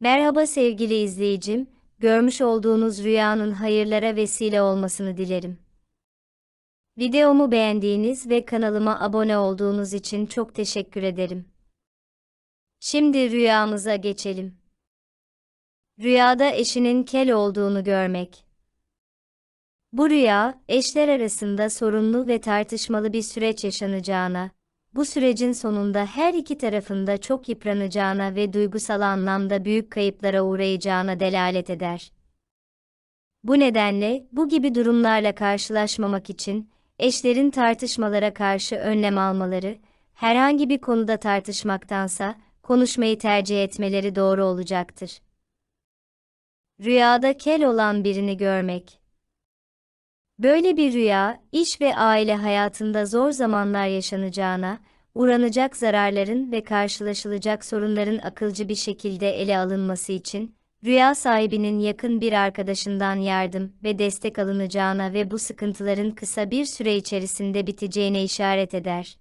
Merhaba sevgili izleyicim, görmüş olduğunuz rüyanın hayırlara vesile olmasını dilerim. Videomu beğendiğiniz ve kanalıma abone olduğunuz için çok teşekkür ederim. Şimdi rüyamıza geçelim. Rüyada eşinin kel olduğunu görmek. Bu rüya, eşler arasında sorunlu ve tartışmalı bir süreç yaşanacağına, bu sürecin sonunda her iki tarafında çok yıpranacağına ve duygusal anlamda büyük kayıplara uğrayacağına delalet eder. Bu nedenle bu gibi durumlarla karşılaşmamak için eşlerin tartışmalara karşı önlem almaları, herhangi bir konuda tartışmaktansa konuşmayı tercih etmeleri doğru olacaktır. Rüyada kel olan birini görmek. Böyle bir rüya, iş ve aile hayatında zor zamanlar yaşanacağına, uğranacak zararların ve karşılaşılacak sorunların akılcı bir şekilde ele alınması için, rüya sahibinin yakın bir arkadaşından yardım ve destek alınacağına ve bu sıkıntıların kısa bir süre içerisinde biteceğine işaret eder.